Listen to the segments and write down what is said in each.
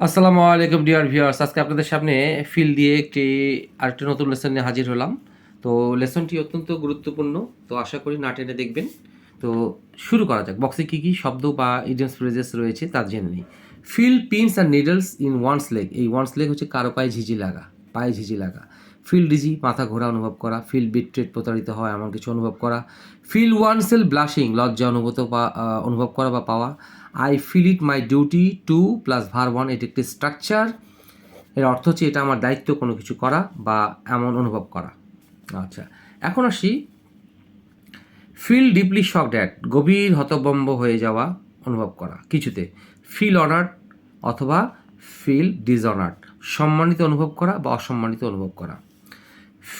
আসসালামু আলাইকুম, dear viewers. আজকে আপনাদের সামনে ফিল দিয়ে একটি আরেকটি নতুন লেসন নিয়ে হাজির হলাম। তো লেসনটি অত্যন্ত গুরুত্বপূর্ণ। তো আশা করি না টেনে দেখবেন। তো শুরু করা যাক। বক্সে কী কী শব্দ বা ইডিয়ামস ফ্রেজেস রয়েছে তা জেনে নিই। Feel pins and needles in one's leg এই ওয়ান্স লেগ হচ্ছে কারও পায়ে ঝিঝি লাগা। পায়ে ঝিঝি লাগা। ফিল ডিজি মাথা ঘোরা অনুভব করা ফিল বিট্রেট প্রতারিত হয় এমন কিছু অনুভব করা। ফিল ওয়ান সেল ব্লাশিং, লজ্জা অনুভূত বা অনুভব করা বা পাওয়া। I feel it my duty to plus verb one, এটি একটি স্ট্রাকচার। এর অর্থ হচ্ছে এটা আমার দায়িত্ব কোনো কিছু করা বা এমন অনুভব করা। আচ্ছা এখন আসি। ফিল ডিপলি শক ড্যাট গভীর হতবম্ব হয়ে যাওয়া অনুভব করা, কিছুতে। ফিল অনার্ড অথবা ফিল ডিসঅনার্ড। সম্মানিত অনুভব করা বা অসম্মানিত অনুভব করা।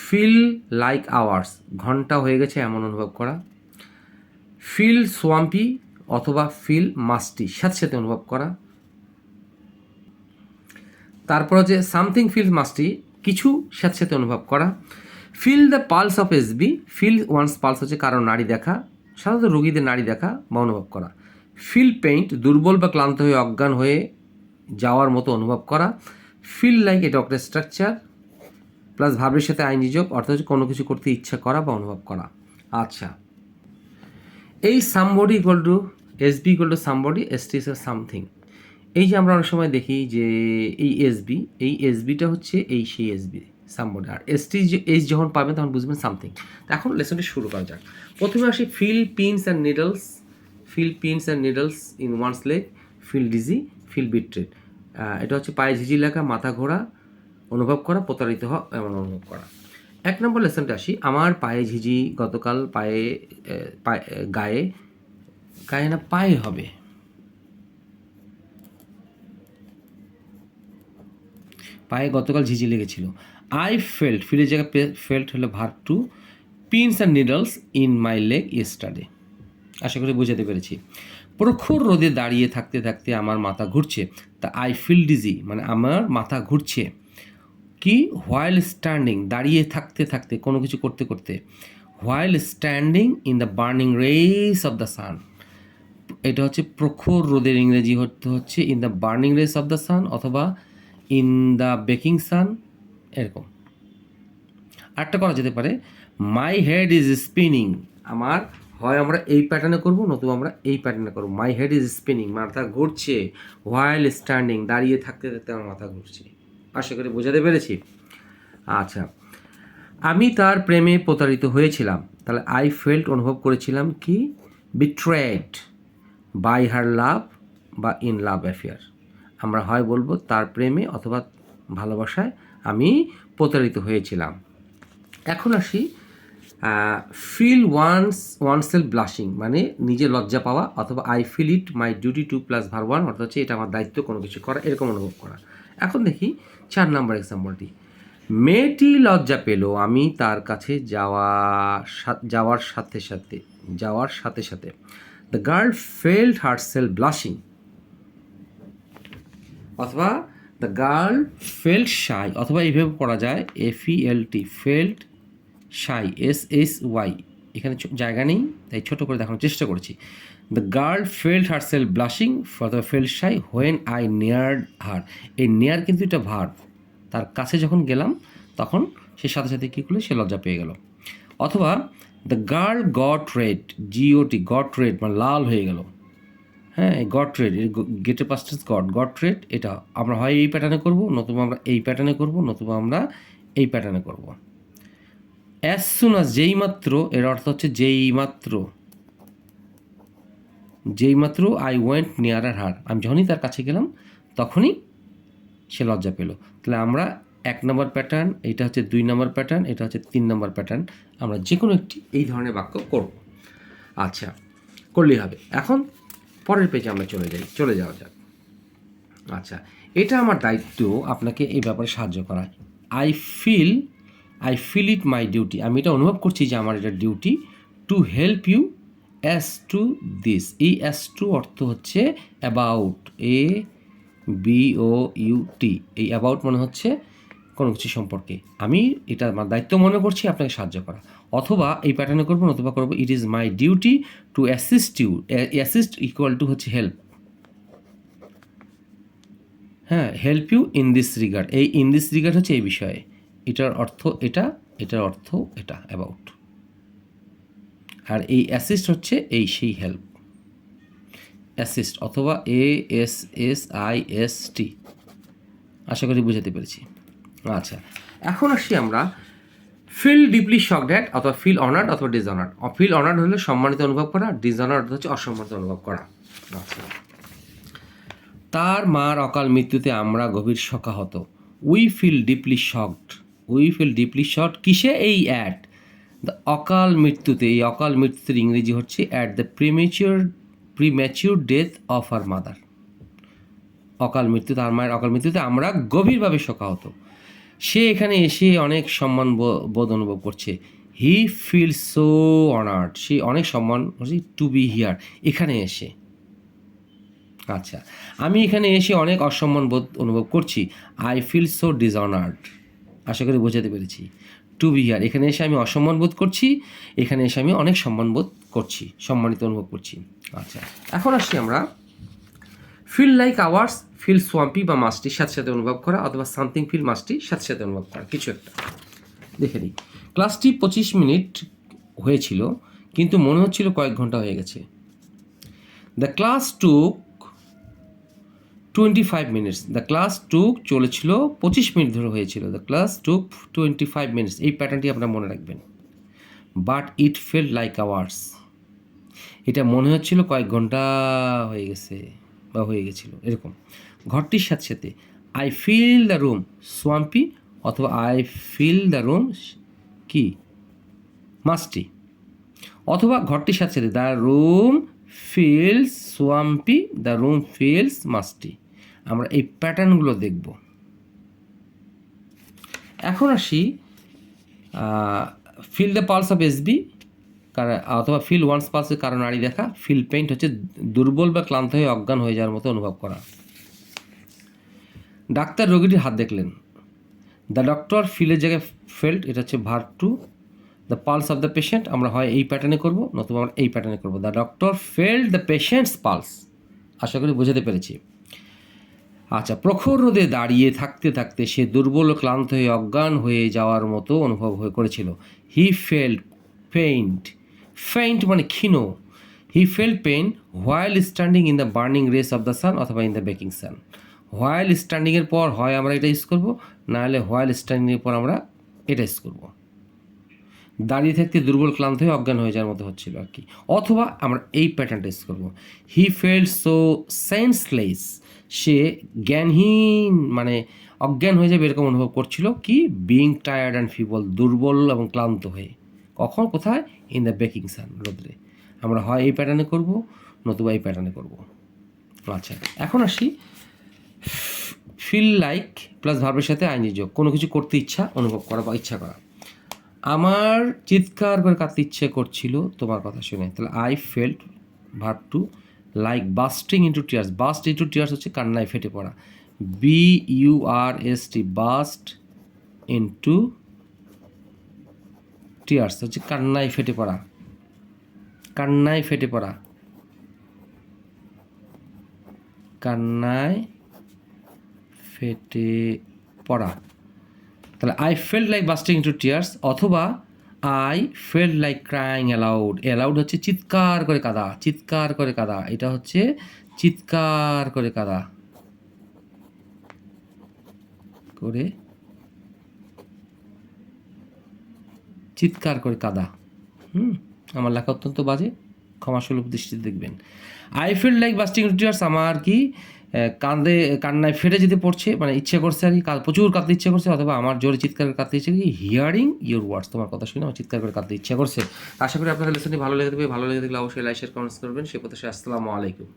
ফিল লাইক আওয়ার্স ঘণ্টা হয়ে গেছে এমন অনুভব করা। ফিল সোয়াম্পি অথবা ফিল মাস্টি সাথে সাথে অনুভব করা। তারপর হচ্ছে সামথিং ফিল মাস্টি কিছু সাথে সাথে অনুভব করা। Feel the pulse of S B feel one's pulse হচ্ছে কারও নাড়ি দেখা, সাধারণত রোগীদের নাড়ি দেখা বা অনুভব করা। ফিল পেইন্ট দুর্বল বা ক্লান্ত হয়ে, অজ্ঞান হয়ে যাওয়ার মতো অনুভব করা। ফিল লাইক এটা একটা স্ট্রাকচার প্লাস ভাবের সাথে আইনি যোগ, অর্থাৎ কোনো কিছু করতে ইচ্ছা করা বা অনুভব করা। আচ্ছা। এই somebody equal to S B equal to somebody S T something এই যে আমরা অনেক সময় দেখি যে এই এস বি এই এস বিটা হচ্ছে এই সেই এস বি সামবডি আর এস টি এস যখন পাবেন তখন বুঝবেন সামথিং এখন লেসনটি শুরু করা যাক। প্রথমে আসি feel pins and needles feel pins and needles in one's leg feel dizzy feel betrayed এটা হচ্ছে পায়ে ঝিঝি লেখা, মাথা ঘোরা, অনুভব করা, প্রতারিত হওয়া, এমন অনুভব করা। এক নম্বর লেসনটা আসি, আমার পায়ে ঝিঝি গতকাল পায়ে গায়ে গায়ে না পায়ে হবে? পায়ে গতকাল ঝিঝি লেগেছিল। আই ফেল্ট ফিলের জায়গায় ফেল্ট হলো verb two pins and needles in my leg yesterday আশা করি বোঝাতে পেরেছি। প্রখর রোদে দাঁড়িয়ে থাকতে থাকতে আমার মাথা ঘুরছে। তা আই ফিল ডিজি মানে আমার মাথা ঘুরছে। কি? হোয়াইল স্ট্যান্ডিং দাঁড়িয়ে থাকতে থাকতে, কোনো কিছু করতে করতে। While standing in the burning rays of the sun এটা হচ্ছে প্রখর রোদের ইংরেজি হতে হচ্ছে in the burning rays of the sun অথবা ইন দ্য বেকিং সান এরকম। আরেকটা করা যেতে পারে। মাই হেড ইজ স্পিনিং আমার হয় আমরা এই প্যাটার্নে করব, নতুবা আমরা এই প্যাটার্নে করব। মাই হেড ইজ স্পিনিং মাথা ঘুরছে। হোয়াইল স্ট্যান্ডিং দাঁড়িয়ে থাকতে থাকতে আমার মাথা ঘুরছে। আশা করি বোঝাতে পেরেছি? আচ্ছা। আমি তার প্রেমে প্রতারিত হয়েছিলাম। তাহলে আই ফেল্ট অনুভব করেছিলাম কি? বিট্রেড বাই হার লাভ বা ইন লাভ অ্যাফেয়ার আমরা হয় বলব তার প্রেমে অথবা ভালোবাসায় আমি প্রতারিত হয়েছিলাম। এখন আসি feel one's oneself blushing মানে নিজে লজ্জা পাওয়া অথবা I feel it my duty to plus verb one অর্থাৎ হচ্ছে এটা আমার দায়িত্ব কোনো কিছু করা, এরকম অনুভব করা। এখন দেখি চার নাম্বার এক্সাম্পলটি মেয়েটি লজ্জা পেল আমি তার কাছে যাওয়া যাওয়ার সাথে সাথে, যাওয়ার সাথে সাথে। The girl felt herself blushing অথবা দ্য গার্ল ফেল্ড শাই অথবা এইভাবে পড়া যায় F E L T felt shy S S Y এখানে জায়গা নেই, তাই ছোট করে দেখানোর চেষ্টা করেছি। The girl felt herself blushing for the felt shy when I near her এই নেয়ার কিন্তু এটা ভার তার কাছে যখন গেলাম, তখন সে সাথে সাথে কী করল? সে লজ্জা পেয়ে গেল। অথবা the girl got red G O T got red মানে লাল হয়ে গেল। হ্যাঁ গট রেড গেটের পাস্টেস গট গট রেড এটা আমরা হয় এই প্যাটার্নে করব, নতুবা আমরা এই প্যাটার্নে করব, নতুবা আমরা এই প্যাটার্নে করব। অ্যাজ সুন আস যেই মাত্র এর অর্থ হচ্ছে যেই মাত্র যেই মাত্র আই ওয়েন্ট নিয়ার আর হার আমি যখনই তার কাছে গেলাম, তখনই সে লজ্জা পেল। তাহলে আমরা এক নম্বর প্যাটার্ন এটা হচ্ছে দুই নম্বর প্যাটার্ন এটা হচ্ছে তিন নম্বর প্যাটার্ন আমরা যে কোনো একটি এই ধরনের বাক্য করব। আচ্ছা করলেই হবে। এখন পরের পেজে আমরা চলে যাই, চলে যাওয়া যাক। আচ্ছা এটা আমার দায়িত্ব আপনাকে এই ব্যাপারে সাহায্য করা। I feel I feel it my duty আমি এটা অনুভব করছি যে আমার এটা duty to help you as to this এই অ্যাস টু অর্থ হচ্ছে about A B O U T এই অ্যাবাউট মানে হচ্ছে কোনো কিছু সম্পর্কে। আমি এটা আমার দায়িত্ব মনে করছি আপনাকে সাহায্য করা। অথবা এই প্যাটার্নে করব অথবা করব it is my duty to assist you assist equal to হচ্ছে হেল্প হ্যাঁ help you in this regard এই ইন দিস রিগার্ড হচ্ছে এই বিষয়ে। এটার অর্থ এটা, এটার অর্থ এটা অ্যাবাউট আর এই অ্যাসিস্ট হচ্ছে এই সেই হেল্প অ্যাসিস্ট অথবা A S S I S T আশা করি বুঝাতে পেরেছি। আচ্ছা এখন আসি আমরা ফিল ডিপলি শক ড্যাট অথবা ফিল অনার্ড অথবা ডিসঅনার্ড ফিল অনার্ড হলে সম্মানিত অনুভব করা ডিসঅনার্ড হচ্ছে অসম্মানিত অনুভব করা। আচ্ছা। তার মার অকাল মৃত্যুতে আমরা গভীর শোকাহত। We feel deeply shocked we feel deeply shocked কিসে এই অ্যাট দ্য অকাল মৃত্যুতে, এই অকাল মৃত্যুতে ইংরেজি হচ্ছে at the premature premature death of her mother অকাল মৃত্যু তার মায়ের অকাল মৃত্যুতে আমরা গভীরভাবে শোকাহত। সে এখানে এসে অনেক সম্মান বোধ অনুভব করছে। হি ফিল সো অনার্ড সে অনেক সম্মান টু বি হিয়ার এখানে এসে। আচ্ছা আমি এখানে এসে অনেক অসম্মান বোধ অনুভব করছি। আই ফিল সো ডিসঅনার্ড আশা করি বোঝাতে পেরেছি। টু বি হিয়ার এখানে এসে আমি অসম্মান বোধ করছি, এখানে এসে আমি অনেক সম্মান বোধ করছি, সম্মানিত অনুভব করছি। আচ্ছা এখন আসি আমরা। Feel like hours feel swampy বা মাস্টির সাথে সাথে অনুভব করা অথবা সামথিং ফিল মাস্টি সাথে সাথে অনুভব করা, কিছু একটা। দেখে নিই। ক্লাসটি পঁচিশ মিনিট হয়েছিল, কিন্তু মনে হচ্ছিল কয়েক ঘণ্টা হয়ে গেছে। The class took twenty five minutes the class took চলেছিল, পঁচিশ মিনিট ধরে হয়েছিল। The class took twenty five minutes এই প্যাটার্নটি আপনারা মনে রাখবেন। But it felt like hours এটা মনে হচ্ছিল কয়েক ঘণ্টা হয়ে গেছে বা হয়ে গেছিল। এরকম। ঘরটির সাথে সাথে I feel the room swampy অথবা আই ফিল দ্য রুম কি? মাস্টি অথবা ঘরটির সাথে সাথে the room feels swampy the room feels musty আমরা এই প্যাটার্নগুলো দেখব। এখন আসি feel the pulse of SB অথবা ফিল ওয়ান্স পালসের কারণ নারী দেখা। ফিল পেইন্ট হচ্ছে দুর্বল বা ক্লান্ত হয়ে অজ্ঞান হয়ে যাওয়ার মতো অনুভব করা। ডাক্তার রোগীটির হাত দেখলেন। দ্য ডক্টর ফিলের জায়গায় ফেল্ট এটা হচ্ছে verb to the pulse of the patient আমরা হয় এই প্যাটার্নে করব, নতুবা আমরা এই প্যাটার্নে করব। The doctor felt the patient's pulse আশা করি বোঝাতে পেরেছি। আচ্ছা প্রখর রোদে দাঁড়িয়ে থাকতে থাকতে সে দুর্বল ক্লান্ত হয়ে অজ্ঞান হয়ে যাওয়ার মতো অনুভব হয়ে করেছিল। হি ফেল্ড পেইন্ট ফেইন্ট মানে ক্ষীণ। He felt pain while standing in the burning rays of the sun অথবা in the baking sun while স্ট্যান্ডিংয়ের পর হয় আমরা এটা ইউজ করব, নাহলে হোয়াইল স্ট্যান্ডিংয়ের পর আমরা এটা ইউজ করব। দাঁড়িয়ে থাকতে দুর্বল, ক্লান্ত হয়ে অজ্ঞান হয়ে যাওয়ার মতো হচ্ছিল আর কি। অথবা আমরা এই প্যাটার্নটা ইউজ করব। হি ফেল সো সেন্সলেস সে জ্ঞানহীন মানে অজ্ঞান হয়ে যাবে এরকম অনুভব করছিল কি? বিং টায়ার্ড অ্যান্ড ফিবল দুর্বল এবং ক্লান্ত হয়ে। কখন? কোথায়? ইন দ্য বেকিং সান রোদ্রে। আমরা হয় এই প্যাটার্নে করব, নতুবা এই প্যাটার্নে করব। আচ্ছা এখন আসি। ফিল লাইক প্লাস ভার্বের সাথে আইনি যোগ। কোনো কিছু করতে ইচ্ছা, অনুভব করা বা ইচ্ছা করা। আমার চিৎকার করে কাঁদতে ইচ্ছে করছিল, তোমার কথা শুনে। তাহলে I felt verb to like bursting into tears burst into tears হচ্ছে কান্নায় ফেটে পড়া। B U R S T burst into tears হচ্ছে কান্নায় ফেটে পড়া। কান্নায় ফেটে পড়া। কান্নায় ফেটে পড়া। তাহলে I felt like bursting into tears অথবা I felt like crying aloud aloud হচ্ছে চিৎকার করে কাদা, চিৎকার করে কাদা। এটা হচ্ছে চিৎকার করে কাদা। করে চিৎকার করে কাদা। হুম, আমার লেখা অত্যন্ত বাজে। ক্ষমাসুলভ দৃষ্টিতে দেখবেন। I feel like bursting tears আমার কি কাঁদে, কান্নায় ফেটে যেতে পড়ছে মানে ইচ্ছে করছে আর কি প্রচুর কাঁদতে ইচ্ছে করছে, অথবা আমার জোরে চিৎকার করে কাঁদতে ইচ্ছে কি হিয়ারিং ইউর ওয়ার্ডস তোমার কথা শুনে আমার চিৎকার করে কাঁদতে ইচ্ছে করছে। আশা করি আপনাদের লেসনটি ভালো লেগে থাকবে, ভালো লেগে থাকলে অবশ্যই লাইক শেয়ার কমেন্টস করবেন, সে কথা আসসালামু আলাইকুম।